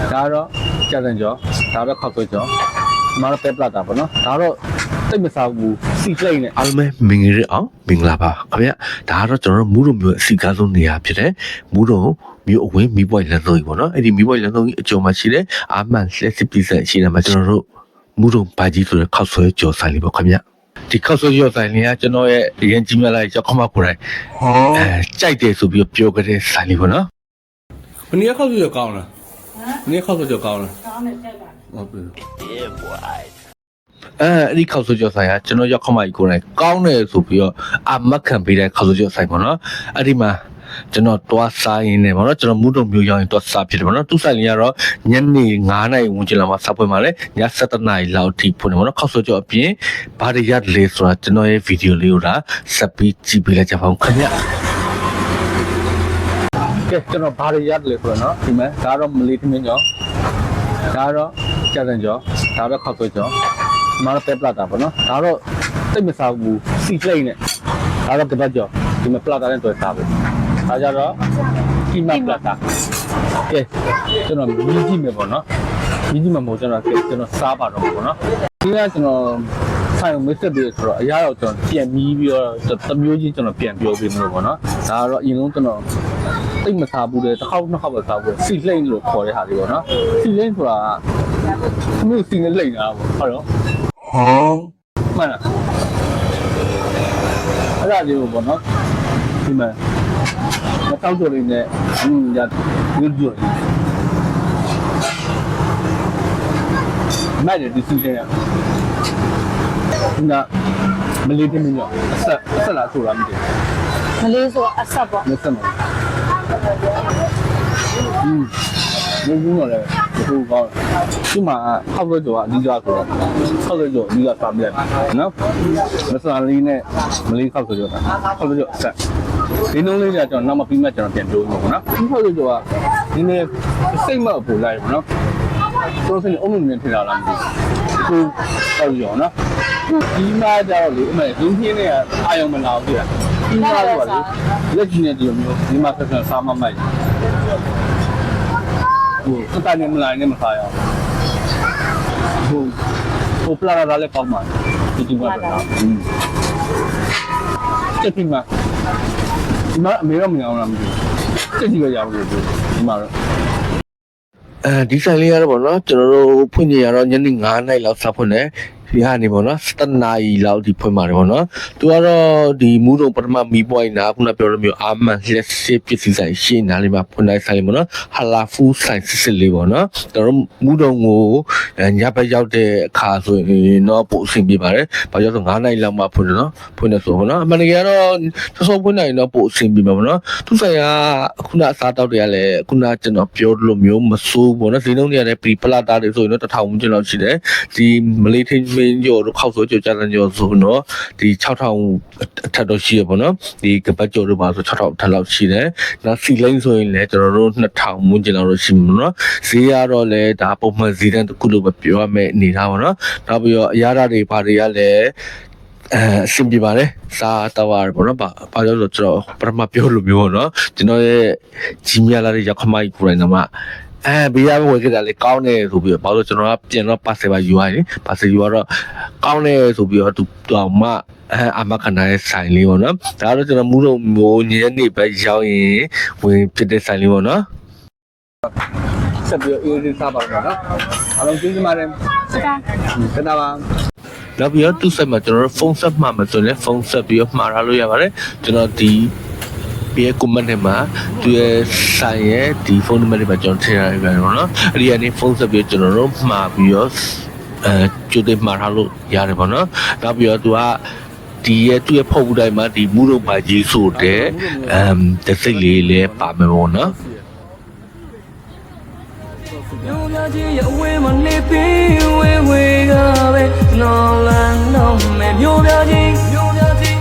ဒါကတော့ကြာစံကျော်ဒါကတော့ခောက်ဆွဲကျော်ဒီမှာတော့ပဲပလာတာပေါ့နော်ဒါတော့တိတ်မစားဘူးစီပလိတ်နဲ့အားလုံးပဲမင်္ဂလာအောင်မင်္ဂလာပါခင်ဗျဒါကတော့ကျွန်တော်တို့မူးတုံမျိုးအစီကားဆုံးနေရာဖြစ်တဲ့မူးတုံမျိုးအဝင်းမီးပွိုင်လမ်းဆုံးကြီးပေါ့နော်အဲ့ဒီမီးပွိုင်လမ်းဆုံးကြီးအကျော်မှာရှိတဲ့အာမန်လက်စစ်ပီဆန်ရှိနေမှာကျွန်တော်တို့မူးတုံဘာကြီးဆိုတဲ့ခောက်ဆွဲကြော်ဆိုင်လေးပေါ့ခင်ဗျဒီခောက်ဆွဲကြော်ဆိုင်လေးကကျွန်တော်ရဲ့အရင်ကြီးမြလာရောက်ခမကိုယ်တိုင်အဲကြိုက်တယ်ဆိုပြီးတော့ပြောကြတဲ့ဆိုင်လေးပေါ့နော်ဘယ်နည်းခောက်ဆွဲကျော်ကောင်းလားဘယ် နည်းခောက်ဆွဲကျော်ကောင်းလားကောင်းတယ်ကြိုက်ပါဟုတ်ပြီအဲအဲ့ဒီခောက်ဆွဲကြော်ဆိုင်ကကျွန်တော်ရောက်ခမကြီးကိုယ်တိုင်ကောင်းတယ်ဆိုပြီးတော့အာမတ်ခံပေးတဲ့ခောက်ဆွဲကြော်ဆိုင်ပေါ့နော်အဲ့ဒီမှာကျွန်တော်တွားစားရင်းနဲ့ပေါ့နော်ကျွန်တော်မူးတုံမျိုးရောက်ရင်တွားစားဖြစ်တယ်ပေါ့နော်သူဆိုင်လေးကတော့ညနေ9နာရီဝန်းကျင်လောက်မှာစပွင့်ပါလေည7နာရီလောက်ထိဖွင့်တယ်ပေါ့နော်ခောက်ဆွဲကြော်အပြင်ဘာတွေရလဲဆိုတာကျွန်တော်ရဲ့ဗီဒီယိုလေးကိုဒါဆက်ပြီးကြည့်ပေးလိုက်ကြပါဦးခင်ဗျ ကဲကျွန်တော်ဘာတွေရတယ်လဲဆိုတော့နော်ဒီမှာဒါကတော့မလေးသမင်းကျော်ဒါကတော့ကြာစံကျော်ဒါကတော့ခောက်ဆွဲကျော်ဒီမှာတော့ပဲပလာတာပေါ့နော်ဒါတော့တိတ်မစားဘူးစီပလိတ်နဲ့ဒါတော့ကပတ်ကျော်ဒီမှာပလာတာနဲ့တွေ့စားပဲဒါကြတော့ကီမပလာတာကဲကျွန်တော်မြည်ကြည့်မယ်ပေါ့နော်မြည်ကြည့်မှာမဟုတ်ကျွန်တော်ကဲကျွန်တော်စားပါတော့ပေါ့နော်ဒီကကျွန်တော်ဆိုင်ကိုမစ်ဆက်ပြီးဆိုတော့အရာတော့ကျွန်တော်ပြန်မြည်ပြီးတော့တစ်မျိုးချင်းကျွန်တော်ပြန်ပြောပေးမလို့ပေါ့နော်ဒါကတော့အရင်ဆုံးကျွန်တော် တိတ်မစားဘူးလေတစ်ခေါက်နှစ်ခေါက်ပဲစားဘူးစီလိမ့်လို့ခေါ်တဲ့ဟာတွေပေါ့နော်စီလိမ့်ဆိုတာကမြို့စီနဲ့လိမ့်တာပေါ့ဟုတ်တော့ဟောမှန်လားအဲ့ဒါလေးကိုပေါ့နော်ဒီမှာမတောက်ကြလေးနဲ့ဟင်းရရွတ်ရွတ်မိုက်တယ်ဒီစီလိမ့်ရဒီကမလေးတင်မျိုးအဆက်အဆက်လားဆိုတာမသိမလေးဆိုအဆက်ပေါ့ဘူးမဆက်ဘူး อืมဒီကူတော့လည်းဒီကူကောင်းဒီမှာခောက်လို့ကြောအဓိကဆိုတော့ခောက်လို့ကြောအဓိကစားပြတယ်နော်မဆာလေးနဲ့မလေးခောက်လို့ကြောခောက်လို့ကြောအဆက်ဒီနှုံးလေးကကျွန်တော်နောက်မှပြီးမှကျွန်တော်ပြန်ပြောမှာပေါ့နော်ဒီခောက်လို့ကြောကဒီနေ့စိတ်မအပူလိုက်ပေါ့နော်ဆိုတော့စနေအုံးလုံးနဲ့ထင်လာလားမသိဘူးခောက်ကြောနော်ဒီမှာကျတော့လေအမေဒုံးပြင်းနဲ့အာယုံမလာဘူးပြဒီ မှာတော့လေလက်ကြီးနဲ့ဒီလိုမျိုးဒီမှာဆက်ဆက်စားမမိုက်ဟိုစတိုင်နဲ့မလာနဲ့မစားရအောင်ဟိုဟိုပလာလာလည်းကောင်းပါဒီဒီမှာတော့อืมတက်ပြီမှာဒီမှာအမေတော့မရအောင်လားမသိဘူးတက်ကြီးပဲရအောင်လို့ဒီမှာတော့အဲဒီဆိုင်လေးကတော့ပေါ့နော်ကျွန်တော်တို့ဖွင့်နေရတော့ညနေ9နာရီလောက်စဖွင့်တယ် ဒီဟာနေပေါ့နော်7နာရီလောက်ဒီဖွင့်ပါတယ်ပေါ့နော်သူကတော့ဒီမူးတုံပထမမီးပွိုင်းနာခုနပြောလို့မျိုးအာမန်လက်စစ်ပစ္စည်းဆိုင်ရှင်းနာလေးမှာဖွင့်တိုင်းဆိုင်လေးပေါ့နော်ဟာလာဖူးဆိုင်စစ်စစ်လေးပေါ့နော်ကျွန်တော်တို့မူးတုံကိုညဘက်ရောက်တဲ့အခါဆိုရင်တော့ပို့အဆင်ပြေပါတယ်ဘာကြောင့်ဆို9နာရီလောက်မှဖွင့်တယ်နော်ဖွင့်တယ်ဆိုပေါ့နော်အမှန်တကယ်တော့စောစောဖွင့်နိုင်တော့ပို့အဆင်ပြေမှာပေါ့နော်သူဆိုင်ကခုနအစားတောက်တွေကလည်းခုနကျွန်တော်ပြောလို့မျိုးမစိုးပေါ့နော်ဈေးနှုန်းတွေကလည်းပရီပလာတာတွေဆိုရင်တော့တစ်ထောင်ဝန်းကျင်လောက်ရှိတယ်ဒီမလေးထင်းမင်းကျော်တို့ခောက်ဆိုကျော်ကြာတန်ကျော်ဆိုတော့ဒီ6000အထက်တော့ရှိရပေါ့နော်ဒီကပတ်ကျော်တို့ပါဆို6000အထက်လောက်ရှိတယ်နောက်စီလိန်ဆိုရင်လည်းကျွန်တော်တို့2000ဝန်းကျင်လောက်တော့ရှိမှာနော်ဈေးကတော့လည်းဒါပုံမှန်ဈေးတန်းတစ်ခုလို့ပဲပြောရမယ်အနေထားပါနော်နောက်ပြီးတော့အရာဓာတ်တွေဘာတွေကလည်းအဲအဆင်ပြေပါတယ်စားတော့ရပေါ့နော်ဘာဘာလို့လဲဆိုတော့ကျွန်တော်ပထမပြောလို့မျိုးပေါ့နော်ကျွန်တော်ရဲ့ကြီးမြလာတဲ့ရောက်ခမိုက်ကိုယ်တိုင်ကမှ အဲဘေးရဝယ်ခဲ့တာလေကောင်းတယ်ဆိုပြီးတော့ဘာလို့ကျွန်တော်ကပြန်တော့ပါစေပါယူရတယ်ပါစေယူရတော့ကောင်းတယ်ဆိုပြီးတော့သူတော့မှအဲအမခနာရဲ့ဆိုင်လေးပေါ့နော်ဒါတော့ကျွန်တော်မူးတော့မိုးညနေပဲရောက်ရင်ဝင်ဖြစ်တဲ့ဆိုင်လေးပေါ့နော်ဆက်ပြီးအေးအေးစားပါတော့နော်အားလုံးကျေးဇူးပါတယ်စကားခဏပါနောက်ပြီးတော့သူ့ဆက်မှာကျွန်တော်တို့ဖုန်းဆက်မှာမဆိုရင်ဖုန်းဆက်ပြီးတော့မှားထားလို့ရပါတယ်ကျွန်တော်ဒီ ပြည့် comment ထဲမှာသူရဲ့ဆိုင်ရဲ့ဒီဖုန်းနံပါတ်တွေမှာကျွန်တော်ထည့်ထားရပြန်တော့နော်အဲ့ဒီကနေဖုန်းဆက်ပြီးကျွန်တော်တို့မှာပြီးတော့အဲကျိုးတွေမှားထားလို့ရတယ်ပေါ့နော်နောက်ပြီးတော့သူကဒီရဲ့သူ့ရဲ့ဖုန်းဘူးတိုင်းမှာဒီမူရုံပါကြီးဆိုတဲ့အမ်တစ်စိတ်လေးလည်းပါမယ်ပေါ့နော်မျိုးပြချင်းရဲ့အဝေးမှာနေပြီးဝေးဝေးကပဲနော်လန်တော့မယ်မျိုးပြချင်းမျိုးပြချင်း